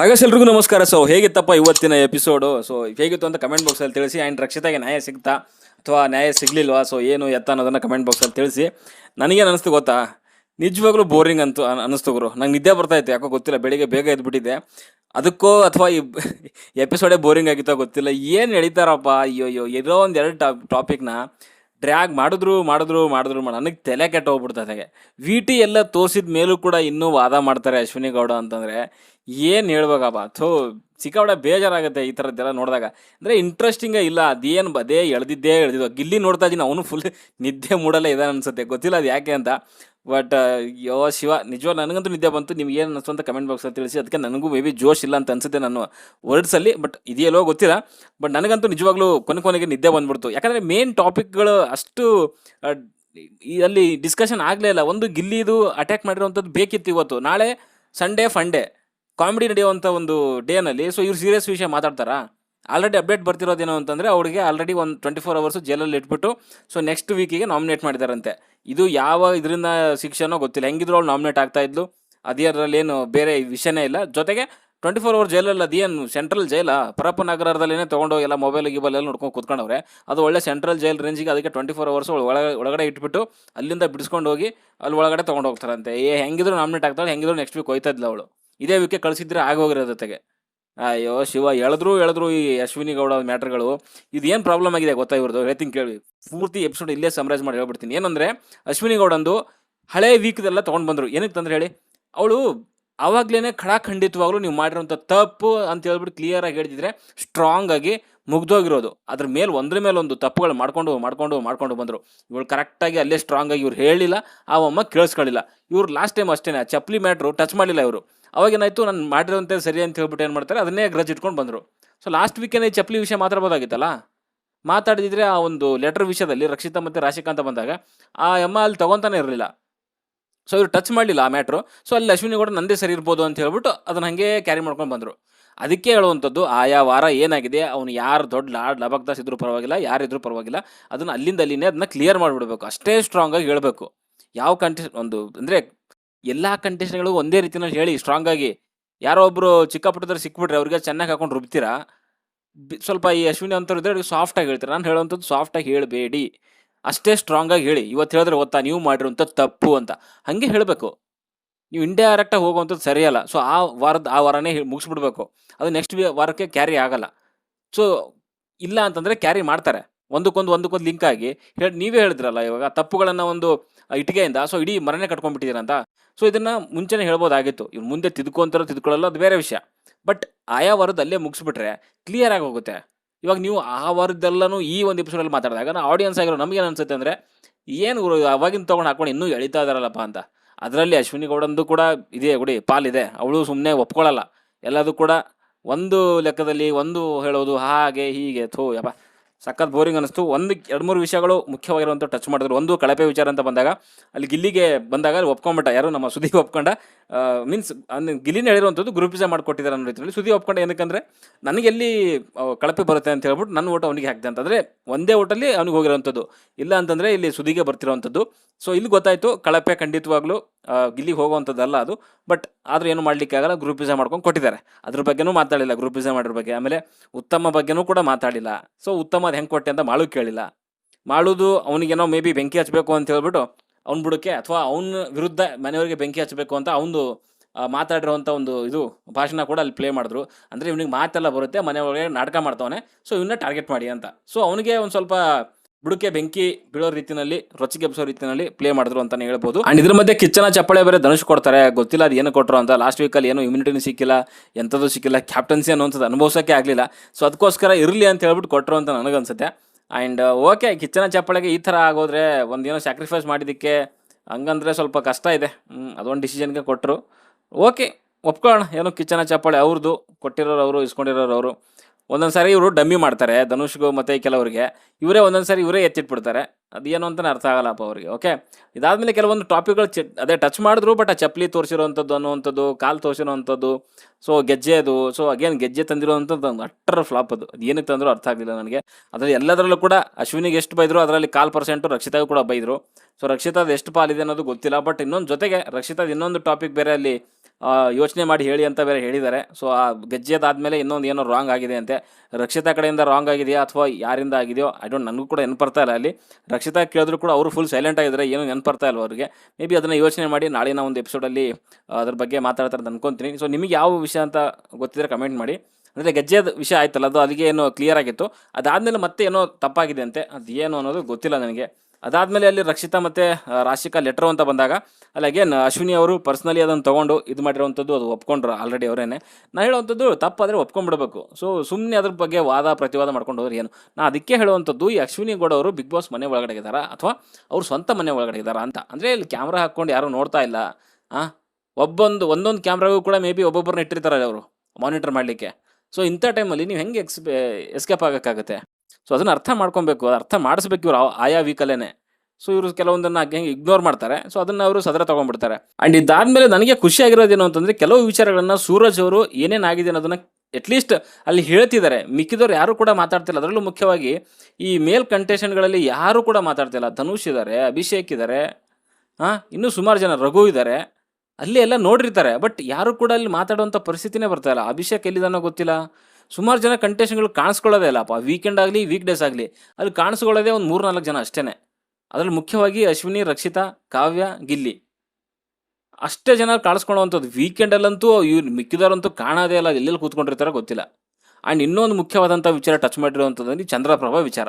ಹಾಗಾಸ್ ಎಲ್ರಿಗೂ ನಮಸ್ಕಾರ. ಸೊ ಹೇಗಿತ್ತಪ್ಪ ಇವತ್ತಿನ ಎಪಿಸೋಡು ಸೊ ಹೇಗಿತ್ತು ಅಂತ ಕಮೆಂಟ್ ಬಾಕ್ಸಲ್ಲಿ ತಿಳಿಸಿ. ಆ್ಯಂಡ್ ರಕ್ಷಿತಾಗೆ ನ್ಯಾಯ ಸಿಗ್ತಾ ಅಥವಾ ನ್ಯಾಯ ಸಿಗಲಿಲ್ವಾ? ಸೊ ಏನು ಎತ್ತ ಅನ್ನೋದನ್ನು ಕಮೆಂಟ್ ಬಾಕ್ಸಲ್ಲಿ ತಿಳಿಸಿ. ನನಗೇನು ಅನಿಸ್ತು ಗೊತ್ತಾ? ನಿಜವಾಗ್ಲೂ ಬೋರಿಂಗ್ ಅಂತೂ ಅನಿಸ್ತು ಗುರು. ನಂಗೆ ನಿದ್ದೆ ಬರ್ತಾ ಇತ್ತು. ಯಾಕೋ ಗೊತ್ತಿಲ್ಲ. ಬೆಳಿಗ್ಗೆ ಬೇಗ ಎದ್ಬಿಟ್ಟಿದ್ದೆ. ಅದಕ್ಕೋ ಅಥವಾ ಈ ಎಪಿಸೋಡೇ ಬೋರಿಂಗ್ ಆಗಿತ್ತೋ ಗೊತ್ತಿಲ್ಲ. ಏನು ಎಳಿತಾರಪ್ಪ ಅಯ್ಯೋ ಅಯ್ಯೋ ಇರೋ ಒಂದು ಎರಡು ಟಾಪ್ ಟಾಪಿಕ್ನ ಡ್ರ್ಯಾಗ್ ಮಾಡಿದ್ರು ಮಾಡಿದ್ರು ಮಾಡಿದ್ರು ಮಾಡ ನನಗೆ ತಲೆ ಕೆಟ್ಟ ಹೋಗ್ಬಿಡ್ತದೆ ವಿ ಟಿ ಎಲ್ಲ ತೋರಿಸಿದ ಮೇಲೂ ಕೂಡ ಇನ್ನೂ ವಾದ ಮಾಡ್ತಾರೆ ಅಶ್ವಿನಿ ಗೌಡ ಅಂತಂದರೆ. ಏನು ಹೇಳ್ಬೇಕಪ್ಪ ಥೋ ಸಿಕ್ಕಾಪಡೆ ಬೇಜಾರಾಗುತ್ತೆ ಈ ಥರದ್ದೆಲ್ಲ ನೋಡಿದಾಗ. ಅಂದರೆ ಇಂಟ್ರೆಸ್ಟಿಂಗೇ ಇಲ್ಲ ಅದೇನು ಅದೇ ಎಳ್ದಿದ್ದೇ ಎಳ್ದಿದ್ದು. ಗಿಲ್ಲಿ ನೋಡ್ತಾ ಇದ್ದೀನಿ ಅವನು ಫುಲ್ ನಿದ್ದೆ ಮೂಡಲ್ಲೇ ಇದ್ದಾನೆ ಅನ್ಸುತ್ತೆ. ಗೊತ್ತಿಲ್ಲ ಅದು ಯಾಕೆ ಅಂತ. ಬಟ್ ಯೋ ಶಿವ, ನಿಜವಾಗ ನನಗಂತೂ ನಿದ್ದೆ ಬಂತು. ನಿಮ್ಗೆ ಏನು ಅನಿಸ್ತು ಅಂತ ಕಮೆಂಟ್ ಬಾಕ್ಸಲ್ಲಿ ತಿಳಿಸಿ. ಅದಕ್ಕೆ ನನಗೂ ಮೇ ಬಿ ಜೋಶ್ ಇಲ್ಲ ಅಂತ ಅನ್ಸುತ್ತೆ ನಾನು ವರ್ಡ್ಸಲ್ಲಿ ಬಟ್ ಇದೆಯಲ್ಲೋ ಗೊತ್ತಿಲ್ಲ. ಬಟ್ ನನಗಂತೂ ನಿಜವಾಗ್ಲೂ ಕೊನೆ ಕೊನೆಗೆ ನಿದ್ದೆ ಬಂದ್ಬಿಡ್ತು. ಯಾಕಂದರೆ ಮೇನ್ ಟಾಪಿಕ್ಗಳು ಅಷ್ಟು ಅಲ್ಲಿ ಡಿಸ್ಕಷನ್ ಆಗಲೇ ಇಲ್ಲ. ಒಂದು ಗಿಲ್ಲಿದು ಅಟ್ಯಾಕ್ ಮಾಡಿರೋವಂಥದ್ದು ಬೇಕಿತ್ತು ಇವತ್ತು. ನಾಳೆ ಸಂಡೇ ಫಂಡೇ ಕಾಮಿಡಿ ನಡೆಯುವಂಥ ಒಂದು ಡೇನಲ್ಲಿ ಸೊ ಇವ್ರು ಸೀರಿಯಸ್ ವಿಷಯ ಮಾತಾಡ್ತಾರಾ? ಆಲ್ರೆಡಿ ಅಪ್ಡೇಟ್ ಬರ್ತಿರೋದೇನು ಅಂತಂದರೆ ಅವಳಿಗೆ ಆಲ್ರೆಡಿ ಒಂದು ಟ್ವೆಂಟಿ ಫೋರ್ ಅವರ್ಸು ಜೈಲಲ್ಲಿ ಇಟ್ಬಿಟ್ಟು ಸೊ ನೆಕ್ಸ್ಟ್ ವೀಕಿಗೆ ನಾಮಿನೇಟ್ ಮಾಡಿದಾರಂತೆ. ಇದು ಯಾವ ಇದರಿಂದ ಶಿಕ್ಷೆನೋ ಗೊತ್ತಿಲ್ಲ. ಹೆಂಗಿದ್ರು ಅವ್ಳು ನಾಮಿನೇಟ್ ಆಗ್ತಾ ಇದ್ಲು. ಅದೇರಲ್ಲಿ ಏನು ಬೇರೆ ವಿಷಯನೇ ಇಲ್ಲ. ಜೊತೆಗೆ ಟ್ವೆಂಟಿ ಫೋರ್ ಅವರ್ ಜೈಲಲ್ಲಿ ಅದೇನು ಸೆಂಟ್ರಲ್ ಜೈಲ ಪರಪ್ಪ ನಗರದಲ್ಲೇ ತೊಗೊಂಡೋಗಿ ಎಲ್ಲ ಮೊಬೈಲ್ ಗಿಬಲ್ ಎಲ್ಲ ನೋಡ್ಕೊಂಡು ಕೂತ್ಕೊಂಡವ್ರೆ. ಅದು ಒಳ್ಳೆ ಸೆಂಟ್ರಲ್ ಜೈಲ್ ರೇಂಜಿಗೆ ಅದಕ್ಕೆ ಟ್ವೆಂಟಿ ಫೋರ್ ಅವರ್ಸ್ ಒಳಗೆ, ಒಳಗಡೆ ಇಟ್ಬಿಟ್ಟು ಅಲ್ಲಿಂದ ಬಿಡಿಸ್ಕೊಂಡು ಹೋಗಿ ಅಲ್ಲಿ ಒಳಗಡೆ ತೊಗೊಂಡು ಹೋಗ್ತಾರಂತೆ ಏ, ಹೆಂಗಿದ್ರು ನಾಮಿನೇಟ್ ಆಗ್ತಾಳೆ, ಹೆಂಗಿದ್ರು ನೆಕ್ಸ್ಟ್ ವೀಕ್ ಹೋಯ್ತಾ ಅವಳು. ಇದೇ ವೀಕೆ ಕಳಿಸಿದ್ರೆ ಆಗೋಗಿರೋ ಜೊತೆಗೆ. ಅಯ್ಯೋ, ಶಿವ, ಎಳೆದ್ರು ಎಳೆದ್ರು ಈ ಅಶ್ವಿನಿ ಗೌಡ ಮ್ಯಾಟ್ರ್ಗಳು. ಇದು ಏನು ಪ್ರಾಬ್ಲಮ್ ಆಗಿದೆ ಗೊತ್ತಾ ಇವ್ರದ್ದು ಹೇಳ್ತೀನಿ ಕೇಳಿ. ಪೂರ್ತಿ ಎಪಿಸೋಡ್ ಇಲ್ಲೇ ಸಮರೈಸ್ ಮಾಡಿ ಹೇಳ್ಬಿಡ್ತೀನಿ. ಏನಂದರೆ, ಅಶ್ವಿನಿ ಗೌಡಂದು ಹಳೆ ವೀಕ್ದೆಲ್ಲ ತೊಗೊಂಡು ಬಂದರು. ಏನಕ್ಕೆ ತಂದ್ರೆ ಹೇಳಿ? ಅವಳು ಆವಾಗಲೇ ಖಡಾಖಂಡಿತವಾಗ್ಲೂ ನೀವು ಮಾಡಿರೋಂಥ ತಪ್ಪು ಅಂತ ಹೇಳ್ಬಿಟ್ಟು ಕ್ಲಿಯರಾಗಿ ಹೇಳಿದ್ರೆ ಸ್ಟ್ರಾಂಗ್ ಆಗಿ ಮುಗ್ದೋಗಿರೋದು. ಅದ್ರ ಮೇಲೆ ಒಂದ್ರ ಮೇಲೆ ಒಂದು ತಪ್ಪುಗಳು ಮಾಡ್ಕೊಂಡು ಮಾಡ್ಕೊಂಡು ಮಾಡ್ಕೊಂಡು ಬಂದರು. ಇವಳು ಕರೆಕ್ಟಾಗಿ ಅಲ್ಲೇ ಸ್ಟ್ರಾಂಗ್ ಆಗಿ ಇವ್ರು ಹೇಳಿಲ್ಲ, ಆ ಅಮ್ಮ ಕೇಳಿಸ್ಕೊಳ್ಳಿಲ್ಲ. ಇವ್ರು ಲಾಸ್ಟ್ ಟೈಮ್ ಅಷ್ಟೇ ಚಪ್ಪಲಿ ಮ್ಯಾಟ್ರು ಟಚ್ ಮಾಡಿಲ್ಲ ಇವರು. ಅವಾಗೇನಾಯಿತು, ನಾನು ಮಾಡಿರೋಂಥ ಸರಿ ಅಂತ ಹೇಳ್ಬಿಟ್ಟು ಏನು ಮಾಡ್ತಾರೆ, ಅದನ್ನೇ ಗ್ರಜ್ ಇಟ್ಕೊಂಡು ಬಂದರು. ಸೊ ಲಾಸ್ಟ್ ವೀಕೇನೆ ಚಪ್ಪಲಿ ವಿಷಯ ಮಾತಾಡ್ಬೋದಾಗಿತ್ತಲ್ಲ? ಮಾತಾಡಿದ್ರೆ ಆ ಒಂದು ಲೆಟರ್ ವಿಷಯದಲ್ಲಿ ರಕ್ಷಿತಾ ಮತ್ತು ರಾಶಿಕಾಂತ ಬಂದಾಗ, ಆ ಎಮ್ಮ ಅಲ್ಲಿ ತಗೊಂತಾನೆ ಇರಲಿಲ್ಲ. ಸೊ ಇವರು ಟಚ್ ಮಾಡಲಿಲ್ಲ ಆ ಮ್ಯಾಟ್ರು ಸೊ ಅಲ್ಲಿ ಅಶ್ವಿನಿ ಕೂಡ ನಂದೇ ಸರಿ ಇರ್ಬೋದು ಅಂತ ಹೇಳ್ಬಿಟ್ಟು ಅದನ್ನು ಹಾಗೆ ಕ್ಯಾರಿ ಮಾಡ್ಕೊಂಡು ಬಂದರು. ಅದಕ್ಕೆ ಹೇಳುವಂಥದ್ದು, ಆಯಾ ವಾರ ಏನಾಗಿದೆ, ಅವನು ಯಾರು ದೊಡ್ಡ ಲಾಡ್ ಲಬಕ್ದಾಸ್ ಇದ್ರೂ ಪರವಾಗಿಲ್ಲ, ಯಾರಿದ್ರೂ ಪರವಾಗಿಲ್ಲ. ಅದನ್ನು ಅಲ್ಲಿಂದ ಅಲ್ಲಿನೇ ಅದನ್ನ ಕ್ಲಿಯರ್ ಮಾಡಿಬಿಡ್ಬೇಕು. ಅಷ್ಟೇ ಸ್ಟ್ರಾಂಗಾಗಿ ಹೇಳಬೇಕು. ಯಾವ ಕಂಟೆಸ್ಟ್ ಒಂದು ಅಂದರೆ ಎಲ್ಲ ಕಂಟೆಸ್ಟ್ಗಳು ಒಂದೇ ರೀತಿನಲ್ಲಿ ಹೇಳಿ ಸ್ಟ್ರಾಂಗ್ ಆಗಿ ಯಾರೋ ಒಬ್ಬರು ಚಿಕ್ಕ ಪುಟ್ಟದ್ರೆ ಸಿಕ್ಬಿಟ್ರೆ ಅವ್ರಿಗೆ ಚೆನ್ನಾಗಿ ಹಾಕೊಂಡು ರುಬ್ತೀರಾ ಸ್ವಲ್ಪ ಈ ಅಶ್ವಿನಿ ಅಂತವ್ರು ಇದ್ರೆ ಸಾಫ್ಟಾಗಿ ಹೇಳ್ತಾರೆ. ನಾನು ಹೇಳುವಂಥದ್ದು ಸಾಫ್ಟಾಗಿ ಹೇಳಬೇಡಿ. ಅಷ್ಟೇ ಸ್ಟ್ರಾಂಗ್ ಆಗಿ ಹೇಳಿ. ಇವತ್ತು ಹೇಳಿದ್ರೆ ಗೊತ್ತಾ ನೀವು ಮಾಡಿರುವಂಥ ತಪ್ಪು ಅಂತ. ಹಾಗೆ ಹೇಳಬೇಕು. ನೀವು ಇಂಡೈರೆಕ್ಟಾಗಿ ಹೋಗುವಂಥದ್ದು ಸರಿಯಲ್ಲ. ಸೊ ಆ ವಾರದ, ಆ ವಾರನೇ ಮುಗಿಸ್ಬಿಡ್ಬೇಕು. ಅದು ನೆಕ್ಸ್ಟ್ ವಾರಕ್ಕೆ ಕ್ಯಾರಿ ಆಗಲ್ಲ. ಸೊ ಇಲ್ಲ ಅಂತಂದರೆ ಕ್ಯಾರಿ ಮಾಡ್ತಾರೆ. ಒಂದಕ್ಕೊಂದು ಒಂದಕ್ಕೊಂದು ಲಿಂಕ್ ಆಗಿ ಹೇಳಿ ನೀವೇ ಹೇಳಿದ್ರಲ್ಲ ಇವಾಗ ತಪ್ಪುಗಳನ್ನು ಒಂದು ಇಟ್ಟಿಗೆಯಿಂದ, ಸೊ ಇಡೀ ಮರನೆ ಕಟ್ಕೊಂಡ್ಬಿಟ್ಟಿದ್ದೀರಂತ ಸೊ ಇದನ್ನು ಮುಂಚೆನೇ ಹೇಳ್ಬೋದಾಗಿತ್ತು. ಇವ್ರು ಮುಂದೆ ತಿದ್ಕೊಂತಾರೋ ತಿದ್ಕೊಳ್ಳಲ್ಲ ಅದು ಬೇರೆ ವಿಷಯ. ಬಟ್ ಆಯಾ ವಾರದ ಅಲ್ಲೇ ಮುಗಿಸ್ಬಿಟ್ರೆ ಕ್ಲಿಯರ್ ಆಗಿ ಹೋಗುತ್ತೆ ಇವಾಗ ನೀವು ಆ ವಾರದ್ದೆಲ್ಲನೂ ಈ ಒಂದು ಎಪಿಸೋಡಲ್ಲಿ ಮಾತಾಡಿದಾಗ ನಾ ಆಡಿಯನ್ಸ್ ಆಗಿರೋ ನಮಗೇನು ಅನಿಸುತ್ತೆ ಅಂದರೆ, ಏನು ಅವಾಗಿಂದ ತೊಗೊಂಡು ಹಾಕೊಂಡು ಇನ್ನೂ ಎಳಿತಾ ಇದಾರಲ್ಲಪ್ಪ ಅಂತ. ಅದರಲ್ಲಿ ಅಶ್ವಿನಿ ಗೌಡಂದು ಕೂಡ ಇದೆ ಗುಡಿ, ಪಾಲಿದೆ. ಅವಳು ಸುಮ್ಮನೆ ಒಪ್ಕೊಳ್ಳಲ್ಲ ಎಲ್ಲದೂ ಕೂಡ ಒಂದು ಲೆಕ್ಕದಲ್ಲಿ ಒಂದು ಹೇಳೋದು ಹಾಗೆ ಹೀಗೆ ಥೋ, ಯಪ್ಪ. ಸಖತ್ ಬೋರಿಂಗ್ ಅನಿಸ್ತು ಒಂದು, ಎರಡು, ಮೂರು ವಿಷಯಗಳು ಮುಖ್ಯವಾಗಿರುವಂಥ ಟಚ್ ಮಾಡಿದ್ರು. ಒಂದು ಕಳಪೆ ವಿಚಾರ ಅಂತ ಬಂದಾಗ, ಅಲ್ಲಿ ಗಿಲ್ಲಿಗೆ ಬಂದಾಗ ಅಲ್ಲಿ ಒಪ್ಕೊಂಬಿಟ್ಟ ಯಾರು ನಮ್ಮ ಸುದೀಪ್ ಒಪ್ಕೊಂಡ. ಮೀನ್ಸ್ ಗಿಲ್ಲಿನ ಹೇಳಿರುವಂಥದ್ದು ಗ್ರೂಪಿಸ ಮಾಡಿಕೊಟ್ಟಿದ್ದಾರೆ ಅನ್ನೋ ರೀತಿಯಲ್ಲಿ ಸುದೀಪ್ ಒಪ್ಕೊಂಡ. ಏನಕ್ಕಂದ್ರೆ ನನಗೆ ಎಲ್ಲಿ ಕಳಪೆ ಬರುತ್ತೆ ಅಂತ ಹೇಳ್ಬಿಟ್ಟು ನನ್ನ ಓಟ ಅವನಿಗೆ ಹಾಕಿದೆ ಅಂತಂದರೆ, ಒಂದೇ ಓಟಲ್ಲಿ ಅವ್ನಿಗೆ ಹೋಗಿರೋವಂಥದ್ದು. ಇಲ್ಲ ಅಂತಂದರೆ ಇಲ್ಲಿ ಸುದಿಗೆ ಬರ್ತಿರೋವಂಥದ್ದು. ಸೊ ಇಲ್ಲಿ ಗೊತ್ತಾಯಿತು, ಕಳಪೆ ಖಂಡಿತವಾಗ್ಲೂ ಗಿಲ್ಲಿಗೆ ಹೋಗುವಂಥದ್ದಲ್ಲ ಅದು. ಬಟ್ ಆದರೂ ಏನು ಮಾಡಲಿಕ್ಕೆ ಆಗಲ್ಲ ಗ್ರೂಪಿಸ ಮಾಡ್ಕೊಂಡು ಕೊಟ್ಟಿದ್ದಾರೆ. ಅದ್ರ ಬಗ್ಗೆನೂ ಮಾತಾಡಿಲ್ಲ ಗ್ರೂಪಿಸ ಮಾಡಿರೋ ಬಗ್ಗೆ. ಆಮೇಲೆ ಉತ್ತಮ ಬಗ್ಗೆನೂ ಕೂಡ ಮಾತಾಡಿಲ್ಲ ಸೊ ಉತ್ತಮ ಅದು ಹೆಂಗೆ ಕೊಟ್ಟೆ ಅಂತ ಮಾಳು ಕೇಳಿಲ್ಲ. ಮಾಡುವುದು ಅವನಿಗೇನೋ ಮೇ ಬಿ ಬೆಂಕಿ ಹಚ್ಚಬೇಕು ಅಂತ ಹೇಳ್ಬಿಟ್ಟು ಅವ್ನ ಬುಡಕ್ಕೆ ಅಥವಾ ಅವನ ವಿರುದ್ಧ ಮನೆಯವರಿಗೆ ಬೆಂಕಿ ಹಚ್ಚಬೇಕು ಅಂತ ಅವನು ಮಾತಾಡಿರುವಂಥ ಒಂದು ಇದು, ಭಾಷಣ ಕೂಡ ಅಲ್ಲಿ ಪ್ಲೇ ಮಾಡಿದ್ರು. ಅಂದರೆ ಇವನಿಗೆ ಮಾತೆಲ್ಲ ಬರುತ್ತೆ ಮನೆಯೊಳಗೆ ನಾಟಕ ಮಾಡ್ತವನೆ. ಸೊ ಇವನ್ನ ಟಾರ್ಗೆಟ್ ಮಾಡಿ ಅಂತ. ಸೊ ಅವನಿಗೆ ಒಂದು ಸ್ವಲ್ಪ ಬುಡಕ್ಕೆ ಬೆಂಕಿ ಬೀಳೋ ರೀತಿಯಲ್ಲಿ ರೊಚ್ಚಿಗೆ ಎಬ್ಸೋ ರೀತಿಯಲ್ಲಿ ಪ್ಲೇ ಮಾಡಿದ್ರು ಅಂತಾನೆ ಹೇಳ್ಬೋದು. ಅಂಡ್ ಇದ್ರ ಮಧ್ಯೆ ಕಿಚ್ಚನ ಚಪ್ಪಳೆ ಬೇರೆ ಧನುಷ್ ಕೊಡ್ತಾರೆ. ಗೊತ್ತಿಲ್ಲ ಅದು ಏನು ಕೊಟ್ಟರು ಅಂತ. ಲಾಸ್ಟ್ ವೀಕಲ್ಲಿ ಏನು ಇಮ್ಯುನಿಟಿನೂ ಸಿಕ್ಕಿಲ್ಲ, ಎಂಥದ್ದು ಸಿಕ್ಕಿಲ್ಲ ಕ್ಯಾಪ್ಟನ್ಸಿ ಅನ್ನೋಂಥದ್ದು ಅನುಭವಿಸೋಕೆ ಆಗಲಿಲ್ಲ. ಸೊ ಅದಕ್ಕೋಸ್ಕರ ಇರಲಿ ಅಂತ ಹೇಳ್ಬಿಟ್ಟು ಕೊಟ್ಟರು ಅಂತ ನನಗನ್ಸುತ್ತೆ. ಆ್ಯಂಡ್ ಓಕೆ ಕಿಚ್ಚನ ಚಪ್ಪಳೆಗೆ ಈ ಥರ ಆಗೋದ್ರೆ ಒಂದೇನೋ ಸ್ಯಾಕ್ರಿಫೈಸ್ ಮಾಡಿದ್ದಕ್ಕೆ ಹಂಗಂದ್ರೆ ಸ್ವಲ್ಪ ಕಷ್ಟ ಇದೆ. ಅದೊಂದು ಡಿಸಿಷನ್ಗೆ ಕೊಟ್ಟರು ಓಕೆ ಒಪ್ಕೊಳ್ಳೋಣ. ಏನೋ ಕಿಚ್ಚನ ಚಪ್ಪಾಳೆ ಅವ್ರದ್ದು, ಕೊಟ್ಟಿರೋರು ಅವರು, ಇಸ್ಕೊಂಡಿರೋರು ಅವರು. ಒಂದೊಂದು ಸಾರಿ ಇವರು ಡಮ್ಮಿ ಮಾಡ್ತಾರೆ, ಧನುಷ್ಗೂ ಮತ್ತು ಕೆಲವರಿಗೆ. ಇವರೇ ಒಂದೊಂದು ಸಾರಿ ಇವರೇ ಎತ್ತಿಟ್ಬಿಡ್ತಾರೆ. ಅದೇನು ಅಂತಲೇ ಅರ್ಥ ಆಗಲ್ಲಪ್ಪ ಅವರಿಗೆ ಓಕೆ ಇದಾದಮೇಲೆ ಕೆಲವೊಂದು ಟಾಪಿಕ್ಗಳು ಚಿ ಅದೇ ಟಚ್ ಮಾಡಿದ್ರು ಬಟ್ ಆ ಚಪ್ಪಲಿ ತೋರಿಸಿರೋವಂಥದ್ದು ಅನ್ನುವಂಥದ್ದು, ಕಾಲು ತೋರಿಸಿರೋವಂಥದ್ದು ಸೊ ಗೆಜ್ಜೆದು ಸೊ ಅಗೇನ್ ಗೆಜ್ಜೆ ತಂದಿರೋವಂಥದ್ದು ಒಂದು ಅಟ್ಟರ ಫ್ಲಾಪ್ ಅದು. ಅದು ಏನಕ್ಕೆ ತಂದರೂ ಅರ್ಥ ಆಗಲಿಲ್ಲ ನನಗೆ. ಅದರಲ್ಲಿ ಎಲ್ಲದರಲ್ಲೂ ಕೂಡ ಅಶ್ವಿನಿಗೆ ಎಷ್ಟು ಬೈದರು, ಅದರಲ್ಲಿ ಕಾಲು ಪರ್ಸೆಂಟು ರಕ್ಷಿತಾಗೂ ಕೂಡ ಬೈದರು. ಸೊ ರಕ್ಷಿತಾದ ಎಷ್ಟು ಪಾಲಿದೆ ಅನ್ನೋದು ಗೊತ್ತಿಲ್ಲ ಬಟ್ ಇನ್ನೊಂದು ಜೊತೆಗೆ ರಕ್ಷಿತಾದ ಇನ್ನೊಂದು ಟಾಪಿಕ್ ಬೇರೆ ಅಲ್ಲಿ ಯೋಚನೆ ಮಾಡಿ ಹೇಳಿ ಅಂತ ಬೇರೆ ಹೇಳಿದ್ದಾರೆ. ಸೊ ಆ ಗೆಜ್ಜೆದಾದ್ಮೇಲೆ ಇನ್ನೊಂದು ಏನೋ ರಾಂಗ್ ಆಗಿದೆ ಅಂತೆ. ರಕ್ಷಿತಾ ಕಡೆಯಿಂದ ರಾಂಗ್ ಆಗಿದೆಯಾ ಅಥವಾ ಯಾರಿಂದ ಆಗಿದೆಯೋ ಐ ಡೋಂಟ್ ನನಗೂ ಕೂಡ ನೆನಪರ್ತಾ ಇಲ್ಲ ಅಲ್ಲಿ. ರಕ್ಷಿತಾ ಕೇಳಿದ್ರು ಕೂಡ ಅವರು ಫುಲ್ ಸೈಲೆಂಟ್ ಆಗಿದ್ದಾರೆ, ಏನು ನೆನಪರ್ತಾ ಇಲ್ಲ ಅವರಿಗೆ. ಮೇ ಬಿ ಅದನ್ನು ಯೋಚನೆ ಮಾಡಿ ನಾಳಿನ ಒಂದು ಎಪಿಸೋಡಲ್ಲಿ ಅದ್ರ ಬಗ್ಗೆ ಮಾತಾಡ್ತಾರೆ ಅಂತ ಅನ್ಕೊಂತೀನಿ. ಸೊ ನಿಮಗೆ ಯಾವ ವಿಷಯ ಅಂತ ಗೊತ್ತಿದ್ರೆ ಕಮೆಂಟ್ ಮಾಡಿ. ಅಂದರೆ ಗಜ್ಜೆದ ವಿಷಯ ಆಯ್ತಲ್ಲ, ಅದು ಅಲ್ಲಿಗೆ ಏನೋ ಕ್ಲಿಯರ್ ಆಗಿತ್ತು. ಅದಾದಮೇಲೆ ಮತ್ತೆ ಏನೋ ತಪ್ಪಾಗಿದೆ ಅಂತೆ. ಅದು ಏನು ಅನ್ನೋದು ಗೊತ್ತಿಲ್ಲ ನನಗೆ. ಅದಾದಮೇಲೆ ಅಲ್ಲಿ ರಕ್ಷಿತಾ ಮತ್ತು ರಾಶಿಕಾ ಲೆಟರ್ ಅಂತ ಬಂದಾಗ, ಅಲ್ಲಿ ಅಶ್ವಿನಿ ಅವರು ಪರ್ಸ್ನಲಿ ಅದನ್ನು ತೊಗೊಂಡು ಇದು ಮಾಡಿರೋವಂಥದ್ದು ಅದು ಒಪ್ಕೊಂಡ್ರು ಆಲ್ರೆಡಿ ಅವರೇನೆ. ನಾನು ಹೇಳುವಂಥದ್ದು ತಪ್ಪಾದರೆ ಒಪ್ಕೊಂಡ್ಬಿಡ್ಬೇಕು. ಸೊ ಸುಮ್ಮನೆ ಅದ್ರ ಬಗ್ಗೆ ವಾದ ಪ್ರತಿವಾದ ಮಾಡ್ಕೊಂಡು ಹೋದ್ರೆ ಏನು? ನಾ ಅದಕ್ಕೆ ಹೇಳುವಂಥದ್ದು ಈ ಅಶ್ವಿನಿ ಗೌಡ ಅವರು ಬಿಗ್ ಬಾಸ್ ಮನೆ ಒಳಗಡೆ ಇದ್ದಾರಾ? ಅಥವಾ ಅವ್ರ ಸ್ವಂತ ಮನೆ ಒಳಗಡೆ ಇದ್ದಾರಾ ಅಂತ? ಅಂದರೆ ಇಲ್ಲಿ ಕ್ಯಾಮ್ರಾ ಹಾಕ್ಕೊಂಡು ಯಾರೂ ನೋಡ್ತಾ ಇಲ್ಲ. ಹಾಂ ಒಬ್ಬೊಂದು, ಒಂದೊಂದು ಕ್ಯಾಮ್ರಾಗೂ ಕೂಡ ಮೇ ಬಿ ಒಬ್ಬೊಬ್ಬರನ್ನ ಇಟ್ಟಿರ್ತಾರೆ ಅವರು ಮಾನಿಟರ್ ಮಾಡಲಿಕ್ಕೆ. ಸೊ ಇಂಥ ಟೈಮಲ್ಲಿ ನೀವು ಹೆಂಗೆ ಎಕ್ಸ್ಪೆ ಎಸ್ಕೇಪ್ ಆಗೋಕ್ಕಾಗುತ್ತೆ? ಸೊ ಅದನ್ನು ಅರ್ಥ ಮಾಡ್ಕೊಬೇಕು ಅರ್ಥ ಮಾಡಿಸ್ಬೇಕು ಇವರು ಆಯಾ ವೀಕಲ್ಲೇ ಸೊ ಇವರು ಕೆಲವೊಂದನ್ನು ಹೆಂಗೆ ಇಗ್ನೋರ್ ಮಾಡ್ತಾರೆ. ಸೊ ಅದನ್ನು ಅವರು ಸದರ ತೊಗೊಂಡ್ಬಿಡ್ತಾರೆ. ಆ್ಯಂಡ್ ಇದಾದಮೇಲೆ ನನಗೆ ಖುಷಿಯಾಗಿರೋದೇನು ಅಂತಂದರೆ, ಕೆಲವು ವಿಚಾರಗಳನ್ನು ಸೂರಜ್ ಅವರು ಏನೇನಾಗಿದೆ ಅನ್ನೋದನ್ನು ಅಟ್ಲೀಸ್ಟ್ ಅಲ್ಲಿ ಹೇಳ್ತಿದ್ದಾರೆ. ಮಿಕ್ಕಿದವರು ಯಾರು ಕೂಡ ಮಾತಾಡ್ತಿಲ್ಲ. ಅದರಲ್ಲೂ ಮುಖ್ಯವಾಗಿ ಈ ಮೇಲ್ ಕಂಟೆಷನ್ಗಳಲ್ಲಿ ಯಾರೂ ಕೂಡ ಮಾತಾಡ್ತಿಲ್ಲ. ಧನುಷ್ ಇದ್ದಾರೆ ಅಭಿಷೇಕ್ ಇದ್ದಾರೆ ಹಾಂ, ಇನ್ನೂ ಸುಮಾರು ಜನ ರಘು ಇದ್ದಾರೆ ಅಲ್ಲಿ ಎಲ್ಲ ನೋಡಿರ್ತಾರೆ. ಬಟ್ ಯಾರು ಕೂಡ ಅಲ್ಲಿ ಮಾತಾಡುವಂಥ ಪರಿಸ್ಥಿತಿನೇ ಬರ್ತಾ ಇಲ್ಲ. ಅಭಿಷೇಕ್ ಎಲ್ಲಿದಾನೋ ಗೊತ್ತಿಲ್ಲ. ಸುಮಾರು ಜನ ಕಂಟೆಷನ್ಗಳು ಕಾಣಿಸ್ಕೊಳ್ಳೋದೇ ಇಲ್ಲಪ್ಪ ವೀಕೆಂಡ್ ಆಗಲಿ ವೀಕ್ ಡೇಸ್ ಆಗಲಿ. ಅಲ್ಲಿ ಕಾಣಿಸ್ಕೊಳ್ಳೋದೇ ಒಂದು ಮೂರು ನಾಲ್ಕು ಜನ ಅಷ್ಟೇ ಅದರಲ್ಲಿ ಮುಖ್ಯವಾಗಿ ಅಶ್ವಿನಿ, ರಕ್ಷಿತಾ, ಕಾವ್ಯ, ಗಿಲ್ಲಿ. ಅಷ್ಟೇ ಜನ ಕಾಣಿಸ್ಕೊಳ್ಳೋವಂಥದ್ದು. ವೀಕೆಂಡಲ್ಲಂತೂ ಇವ್ರು ಮಿಕ್ಕಿದವರಂತೂ ಕಾಣೋದೇ ಇಲ್ಲ. ಎಲ್ಲೆಲ್ಲಿ ಕೂತ್ಕೊಂಡಿರ್ತಾರೋ ಗೊತ್ತಿಲ್ಲ. ಆ್ಯಂಡ್ ಇನ್ನೊಂದು ಮುಖ್ಯವಾದಂಥ ವಿಚಾರ ಟಚ್ ಮಾಡಿರುವಂಥದ್ದು ಚಂದ್ರಪ್ರಭಾ ವಿಚಾರ.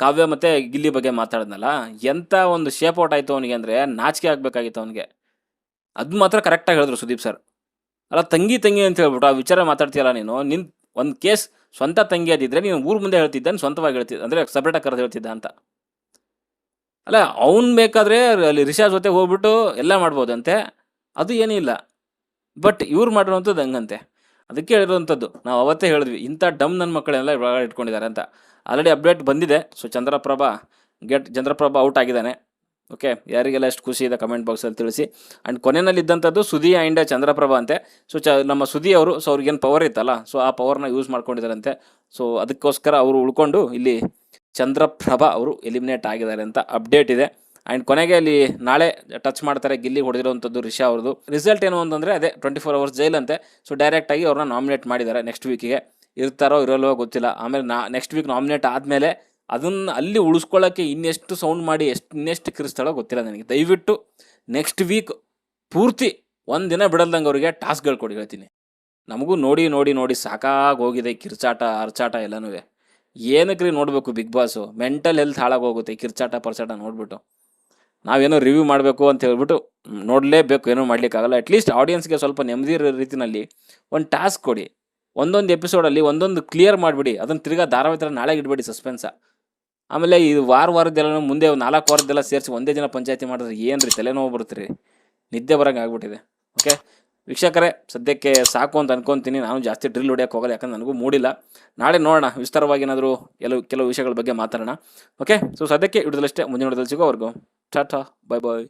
ಕಾವ್ಯ ಮತ್ತು ಗಿಲ್ಲಿ ಬಗ್ಗೆ ಮಾತಾಡಿದ್ನಲ್ಲ ಎಂಥ ಒಂದು ಶೇಪ್ ಔಟ್ ಆಯಿತು ಅವನಿಗೆ ಅಂದರೆ ನಾಚಿಕೆ ಆಗಬೇಕಾಗಿತ್ತು ಅವನಿಗೆ. ಅದು ಮಾತ್ರ ಕರೆಕ್ಟಾಗಿ ಹೇಳಿದ್ರು ಸುದೀಪ್ ಸರ್ ಅಲ್ಲ, ತಂಗಿ ತಂಗಿ ಅಂತ ಹೇಳ್ಬಿಟ್ಟು ಆ ವಿಚಾರ ಮಾತಾಡ್ತೀಯಲ್ಲ ನೀನು, ನಿನ್ ಒಂದು ಕೇಸ್ ಸ್ವಂತ ತಂಗಿ ಅದಿದ್ರೆ ನೀನು ಊರು ಮುಂದೆ ಹೇಳ್ತಿದ್ದಾನೆ, ಸ್ವಂತವಾಗಿ ಹೇಳ್ತಿದ್ದ ಅಂದರೆ ಸಪ್ರೇಟಾಗಿ ಕರೆದು ಹೇಳ್ತಿದ್ದ ಅಂತ. ಅಲ್ಲ, ಅವ್ನು ಬೇಕಾದರೆ ಅಲ್ಲಿ ರಿಷಾ ಜೊತೆ ಹೋಗ್ಬಿಟ್ಟು ಎಲ್ಲ ಮಾಡ್ಬೋದಂತೆ, ಅದು ಏನೂ ಇಲ್ಲ ಬಟ್ ಇವ್ರು ಮಾಡಿರೋವಂಥದ್ದು ಹಂಗಂತೆ. ಅದಕ್ಕೆ ಹೇಳಿರುವಂಥದ್ದು ನಾವು ಅವತ್ತೇ ಹೇಳಿದ್ವಿ, ಇಂಥ ಡಮ್ ನನ್ನ ಮಕ್ಕಳೆಲ್ಲ ಇಟ್ಕೊಂಡಿದ್ದಾರೆ ಅಂತ. ಆಲ್ರೆಡಿ ಅಪ್ಡೇಟ್ ಬಂದಿದೆ. So Chandraprabha get Chandraprabha out ಆಗಿದ್ದಾನೆ. ಓಕೆ ಯಾರಿಗೆಲ್ಲ ಎಷ್ಟು ಖುಷಿ ಇದೆ ಕಮೆಂಟ್ ಬಾಕ್ಸಲ್ಲಿ ತಿಳಿಸಿ. ಆ್ಯಂಡ್ ಕೊನೆಯಲ್ಲಿದ್ದಂಥದ್ದು ಸುದಿ ಆ್ಯಂಡ್ ಚಂದ್ರಪ್ರಭಾ ಅಂತೆ. ಸೊ ಚ, ನಮ್ಮ ಸುದಿ ಅವರು ಸೊ ಅವ್ರಿಗೇನು ಪವರ್ ಇತ್ತಲ್ಲ ಸೊ ಆ ಪವರ್ನ ಯೂಸ್ ಮಾಡ್ಕೊಂಡಿದ್ದಾರಂತೆ. ಸೊ ಅದಕ್ಕೋಸ್ಕರ ಅವರು ಉಳ್ಕೊಂಡು ಇಲ್ಲಿ ಚಂದ್ರಪ್ರಭಾ ಅವರು ಎಲಿಮಿನೇಟ್ ಆಗಿದ್ದಾರೆ ಅಂತ ಅಪ್ಡೇಟ್ ಇದೆ. ಆ್ಯಂಡ್ ಕೊನೆಗೆ ಅಲ್ಲಿ ನಾಳೆ ಟಚ್ ಮಾಡ್ತಾರೆ ಗಿಲ್ಲಿ ಹೊಡೆದಿರುವಂಥದ್ದು ರಿಷಾ ಅವ್ರದ್ದು. ರಿಸಲ್ಟ್ ಏನು ಅಂತಂದರೆ, ಅದೇ ಟ್ವೆಂಟಿ ಫೋರ್ ಅವರ್ಸ್ ಜೈಲಂತೆ ಸೊ ಡೈರೆಕ್ಟಾಗಿ ಅವ್ರನ್ನ ನಾಮಿನೇಟ್ ಮಾಡಿದ್ದಾರೆ ನೆಕ್ಸ್ಟ್ ವೀಕಿಗೆ ಇರ್ತಾರೋ ಇರೋಲ್ವೋ ಗೊತ್ತಿಲ್ಲ. ಆಮೇಲೆ ನೆಕ್ಸ್ಟ್ ವೀಕ್ ನಾಮಿನೇಟ್ ಆದಮೇಲೆ ಅದನ್ನು ಅಲ್ಲಿ ಉಳಿಸ್ಕೊಳ್ಳೋಕ್ಕೆ ಇನ್ನೆಷ್ಟು ಸೌಂಡ್ ಮಾಡಿ ಎಷ್ಟು, ಇನ್ನೆಷ್ಟು ಕಿರಿಸ್ತಾಳೋ ಗೊತ್ತಿಲ್ಲ ನನಗೆ. ದಯವಿಟ್ಟು ನೆಕ್ಸ್ಟ್ ವೀಕ್ ಪೂರ್ತಿ ಒಂದು ದಿನ ಬಿಡಲ್ದಂಗೆ ಅವರಿಗೆ ಟಾಸ್ಕ್ಗಳು ಕೊಡಿ ಹೇಳ್ತೀನಿ. ನಮಗೂ ನೋಡಿ ನೋಡಿ ನೋಡಿ ಸಾಕಾಗಿ ಹೋಗಿದೆ ಕಿರ್ಚಾಟ ಅರ್ಚಾಟ ಎಲ್ಲನೂ. ಏನಕ್ಕೆ ರೀ ನೋಡಬೇಕು ಬಿಗ್ ಬಾಸು ಮೆಂಟಲ್ ಹೆಲ್ತ್ ಹಾಳಾಗೋಗುತ್ತೆ ಕಿರ್ಚಾಟ, ಪರ್ಚಾಟ ನೋಡ್ಬಿಟ್ಟು. ನಾವೇನೋ ರಿವ್ಯೂ ಮಾಡಬೇಕು ಅಂತ ಹೇಳ್ಬಿಟ್ಟು ನೋಡಲೇಬೇಕು, ಏನೂ ಮಾಡ್ಲಿಕ್ಕಾಗಲ್ಲ. ಅಟ್ಲೀಸ್ಟ್ ಆಡಿಯನ್ಸ್ಗೆ ಸ್ವಲ್ಪ ನೆಮ್ಮದಿ ಇರೋ ರೀತಿನಲ್ಲಿ ಒಂದು ಟಾಸ್ಕ್ ಕೊಡಿ. ಒಂದೊಂದು ಎಪಿಸೋಡಲ್ಲಿ ಒಂದೊಂದು ಕ್ಲಿಯರ್ ಮಾಡಿಬಿಡಿ. ಅದನ್ನು ತಿರ್ಗಾ ಧಾರಾವಾಹಿ ಥರ ನಾಳೆಗೆ ಇಡಬೇಡಿ ಸಸ್ಪೆನ್ಸ ಆಮೇಲೆ ಈ ವಾರ ವಾರದ್ದೆಲ್ಲ ಮುಂದೆ ನಾಲ್ಕು ವಾರದ್ದೆಲ್ಲ ಸೇರಿಸಿ ಒಂದೇ ದಿನ ಪಂಚಾಯತಿ ಮಾಡಿದ್ರೆ ಏನು ರೀ ತಲೆನೋವು ಬರುತ್ತೆ ರೀ ನಿದ್ದೆ ಬರೋಂಗೆ ಆಗ್ಬಿಟ್ಟಿದೆ. ಓಕೆ ವೀಕ್ಷಕರೇ, ಸದ್ಯಕ್ಕೆ ಸಾಕು ಅಂತ ಅನ್ಕೊಂತೀನಿ. ನಾನು ಜಾಸ್ತಿ ಡ್ರಿಲ್ ಹೊಡಿಯೋಕೆ ಹೋಗಲ್ಲ, ಯಾಕಂದ್ರೆ ನನಗೂ ಮೂಡಿಲ್ಲ. ನಾಳೆ ನೋಡೋಣ. ವಿಸ್ತಾರವಾಗಿ ಏನಾದರೂ ಕೆಲವು ಕೆಲವು ವಿಷಯಗಳ ಬಗ್ಗೆ ಮಾತಾಡೋಣ. ಓಕೆ ಸೊ ಸದ್ಯಕ್ಕೆ ಇಡೋದಲ್ಲಷ್ಟೇ ಮುಂದಿನ ಸಿಗೋ ಸಿಗೋವರೆಗೂ ಟಾಟಾ ಬಾಯ್ ಬಾಯ್